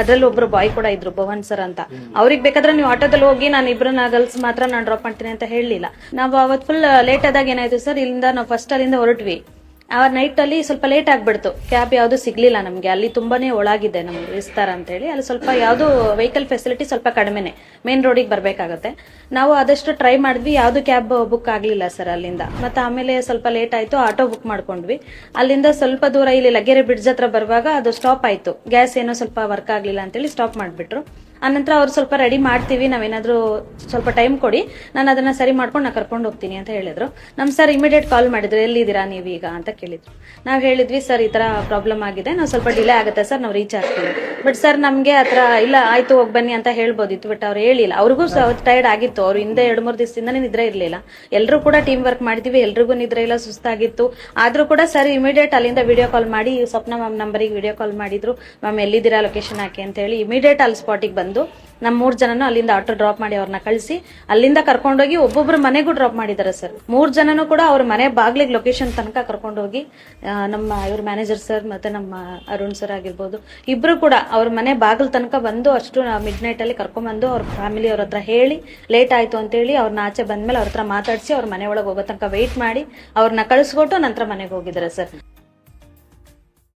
ಅದ್ರಲ್ಲಿ ಒಬ್ರು ಬಾಯ್ ಕೂಡ ಇದ್ರು, ಭವನ್ ಸರ್ ಅಂತ. ಅವ್ರಿಗೆ ಬೇಕಾದ್ರೆ ನೀವು ಆಟೋದಲ್ಲಿ ಹೋಗಿ ನಾನು ಇಬ್ಬರನ್ನ ಗರ್ಲ್ಸ್ ಮಾತ್ರ ನಾನು ಡ್ರಾಪ್ ಮಾಡ್ತೀನಿ ಅಂತ ಹೇಳಲಿಲ್ಲ. ನಾವು ಅವತ್ತು ಫುಲ್ ಲೇಟ್ ಆದಾಗ ಏನಾಯ್ತು ಸರ್ ಇಲ್ಲಿಂದ ನಾವು ಫಸ್ಟ್ ಅಲ್ಲಿಂದ ಹೊರಟ್ವಿ. ಆ ನೈಟ್ ಅಲ್ಲಿ ಸ್ವಲ್ಪ ಲೇಟ್ ಆಗ್ಬಿಡ್ತು. ಕ್ಯಾಬ್ ಯಾವುದು ಸಿಗ್ಲಿಲ್ಲ ನಮಗೆ. ಅಲ್ಲಿ ತುಂಬಾನೇ ಒಳಗಿದೆ ನಮ್ಗೆ ವಿಸ್ತಾರ ಅಂತ ಹೇಳಿ ಅಲ್ಲಿ ಸ್ವಲ್ಪ ಯಾವುದು ವೆಹಿಕಲ್ ಫೆಸಿಲಿಟಿ ಸ್ವಲ್ಪ ಕಡಿಮೆನೆ. ಮೇನ್ ರೋಡಿಗೆ ಬರಬೇಕಾಗತ್ತೆ. ನಾವು ಆದಷ್ಟು ಟ್ರೈ ಮಾಡಿದ್ವಿ. ಯಾವುದು ಕ್ಯಾಬ್ ಬುಕ್ ಆಗಲಿಲ್ಲ ಸರ್ ಅಲ್ಲಿಂದ. ಮತ್ತೆ ಆಮೇಲೆ ಸ್ವಲ್ಪ ಲೇಟ್ ಆಯ್ತು. ಆಟೋ ಬುಕ್ ಮಾಡ್ಕೊಂಡ್ವಿ. ಅಲ್ಲಿಂದ ಸ್ವಲ್ಪ ದೂರ ಇಲ್ಲಿ ಲಗ್ಗೆರೆ ಬ್ರಿಡ್ಜ್ ಹತ್ರ ಬರುವಾಗ ಅದು ಸ್ಟಾಪ್ ಆಯ್ತು. ಗ್ಯಾಸ್ ಏನೋ ಸ್ವಲ್ಪ ವರ್ಕ್ ಆಗಲಿಲ್ಲ ಅಂತೇಳಿ ಸ್ಟಾಪ್ ಮಾಡ್ಬಿಟ್ರು. ಆನಂತರ ಅವ್ರು ಸ್ವಲ್ಪ ರೆಡಿ ಮಾಡ್ತೀವಿ, ನಾವೇನಾದ್ರೂ ಸ್ವಲ್ಪ ಟೈಮ್ ಕೊಡಿ. ನಾನು ಅದನ್ನ ಸರಿ ಮಾಡ್ಕೊಂಡು ನಾ ಕರ್ಕೊಂಡು ಹೋಗ್ತೀನಿ ಅಂತ ಹೇಳಿದ್ರು. ನಮ್ ಸರ್ ಇಮಿಡಿಯೇಟ್ ಕಾಲ್ ಮಾಡಿದ್ರು, ಎಲ್ಲಿದ್ದೀರಾ ನೀವು ಈಗ ಅಂತ ಕೇಳಿದ್ರು. ನಾವು ಹೇಳಿದ್ವಿ ಸರ್ ಈ ತರ ಪ್ರಾಬ್ಲಮ್ ಆಗಿದೆ. ನಾವು ಸ್ವಲ್ಪ ಡಿಲೇ ಆಗುತ್ತೆ ಸರ್ ನಾವು ರೀಚ್ ಆಗ್ತೀವಿ. ಬಟ್ ಸರ್ ನಮ್ಗೆ ಹತ್ರ ಇಲ್ಲ, ಆಯ್ತು, ಹೋಗಿ ಬನ್ನಿ ಅಂತ ಹೇಳ್ಬೋದಿತ್ತು. ಬಟ್ ಅವ್ರು ಹೇಳಿಲ್ಲ. ಅವ್ರಿಗೂ ಟೈರ್ಡ್ ಆಗಿತ್ತು. ಅವ್ರು ಹಿಂದೆ ಎರಡು, ಮೂರು ದಿವಸದಿಂದ ನಿದ್ರೆ ಇರಲಿಲ್ಲ. ಎಲ್ಲರೂ ಕೂಡ ಟೀಮ್ ವರ್ಕ್ ಮಾಡಿದ್ವಿ. ಎಲ್ರಿಗೂ ನಿದ್ರೆ ಇಲ್ಲ, ಸುಸ್ತಾಗಿತ್ತು. ಆದ್ರೂ ಕೂಡ ಸರ್ ಇಮಿಡಿಯೇಟ್ ಅಲ್ಲಿಂದ ವಿಡಿಯೋ ಕಾಲ್ ಮಾಡಿ, ಸ್ವಪ್ನ ಮ್ಯಾಮ್ ನಂಬರಿಗೆ ವಿಡಿಯೋ ಕಾಲ್ ಮಾಡಿದ್ರು. ಮ್ಯಾಮ್ ಎಲ್ಲಿದ್ದೀರಾ ಲೊಕೇಶನ್ ಹಾಕಿ? ಅಂತ ಹೇಳಿ ಇಮಿಡಿಯೇಟ್ ಅಲ್ಲಿ ಸ್ಪಾಟಿಗೆ ಬಂದು ನಮ್ಮ ಮೂರ್ ಜನನು ಅಲ್ಲಿಂದ ಆಟೋ ಡ್ರಾಪ್ ಮಾಡಿ ಅವ್ರನ್ನ ಕಳಿಸಿ, ಅಲ್ಲಿಂದ ಕರ್ಕೊಂಡೋಗಿ ಒಬ್ಬೊಬ್ರು ಮನೆಗೂ ಡ್ರಾಪ್ ಮಾಡಿದ್ದಾರೆ ಸರ್ ಮೂರ್ ಜನನು ಕೂಡ ಅವ್ರ ಮನೆ ಬಾಗ್ಲಿಗೆ ಲೊಕೇಶನ್ ತನಕ ಕರ್ಕೊಂಡೋಗಿ ನಮ್ಮ ಇವ್ರ ಮ್ಯಾನೇಜರ್ ಸರ್ ಮತ್ತೆ ನಮ್ಮ ಅರುಣ್ ಸರ್ ಆಗಿರ್ಬೋದು, ಇಬ್ರು ಕೂಡ ಅವ್ರ ಮನೆ ಬಾಗಿಲು ತನಕ ಬಂದು ಅಷ್ಟು ಮಿಡ್ ನೈಟ್ ಅಲ್ಲಿ ಕರ್ಕೊಂಡ್ಬಂದು ಅವ್ರ ಫ್ಯಾಮಿಲಿ ಅವ್ರ ಹತ್ರ ಹೇಳಿ ಲೇಟ್ ಆಯ್ತು ಅಂತೇಳಿ ಅವ್ರನ್ನ ಆಚೆ ಬಂದ್ಮೇಲೆ ಅವ್ರ ಹತ್ರ ಮಾತಾಡಿಸಿ ಅವ್ರ ಮನೆ ಒಳಗೆ ಹೋಗೋ ತನಕ ವೆಯ್ಟ್ ಮಾಡಿ ಅವ್ರನ್ನ ಕಳಿಸ್ಕೊಟ್ಟು ನಂತರ ಮನೆಗೆ ಹೋಗಿದ್ದಾರೆ ಸರ್